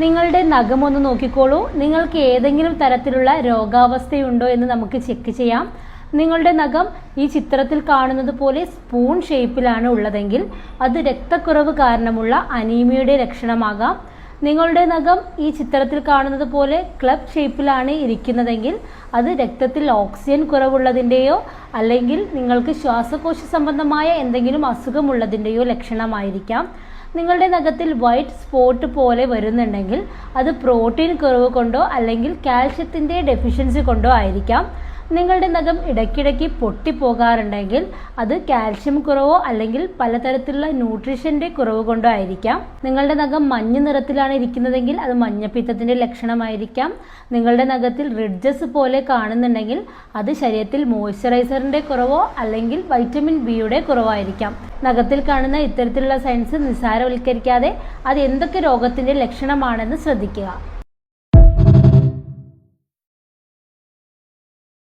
നിങ്ങളുടെ നഖം ഒന്ന് നോക്കിക്കോളൂ. നിങ്ങൾക്ക് ഏതെങ്കിലും തരത്തിലുള്ള രോഗാവസ്ഥയുണ്ടോ എന്ന് നമുക്ക് ചെക്ക് ചെയ്യാം. നിങ്ങളുടെ നഖം ഈ ചിത്രത്തിൽ കാണുന്നത് പോലെ സ്പൂൺ ഷേപ്പിലാണ് ഉള്ളതെങ്കിൽ അത് രക്തക്കുറവ് കാരണമുള്ള അനീമിയയുടെ ലക്ഷണമാകാം. നിങ്ങളുടെ നഖം ഈ ചിത്രത്തിൽ കാണുന്നത് പോലെ ക്ലബ് ഷേപ്പിലാണ് ഇരിക്കുന്നതെങ്കിൽ അത് രക്തത്തിൽ ഓക്സിജൻ കുറവുള്ളതിന്റെയോ അല്ലെങ്കിൽ നിങ്ങൾക്ക് ശ്വാസകോശ സംബന്ധമായ എന്തെങ്കിലും അസുഖമുള്ളതിന്റെയോ ലക്ഷണമായിരിക്കാം. നിങ്ങളുടെ നഖത്തിൽ വൈറ്റ് സ്പോട്ട് പോലെ വരുന്നുണ്ടെങ്കിൽ അത് പ്രോട്ടീൻ കുറവ് കൊണ്ടോ അല്ലെങ്കിൽ കാൽഷ്യത്തിന്റെ ഡെഫിഷ്യൻസി കൊണ്ടോ ആയിരിക്കാം. നിങ്ങളുടെ നഖം ഇടയ്ക്കിടയ്ക്ക് പൊട്ടിപ്പോകാറുണ്ടെങ്കിൽ അത് കാൽഷ്യം കുറവോ അല്ലെങ്കിൽ പലതരത്തിലുള്ള ന്യൂട്രീഷന്റെ കുറവ് കൊണ്ടോ ആയിരിക്കാം. നിങ്ങളുടെ നഖം മഞ്ഞ നിറത്തിലാണ് ഇരിക്കുന്നതെങ്കിൽ അത് മഞ്ഞപ്പിത്തത്തിന്റെ ലക്ഷണമായിരിക്കാം. നിങ്ങളുടെ നഖത്തിൽ റിഡ്ജസ് പോലെ കാണുന്നുണ്ടെങ്കിൽ അത് ശരീരത്തിൽ മോയ്സ്ചറൈസറിന്റെ കുറവോ അല്ലെങ്കിൽ വൈറ്റമിൻ ബിയുടെ കുറവായിരിക്കാം. നഖത്തിൽ കാണുന്ന ഇത്തരത്തിലുള്ള സയൻസ് നിസ്സാരവൽക്കരിക്കാതെ അത് എന്തൊക്കെ രോഗത്തിന്റെ ലക്ഷണമാണെന്ന് ശ്രദ്ധിക്കുക.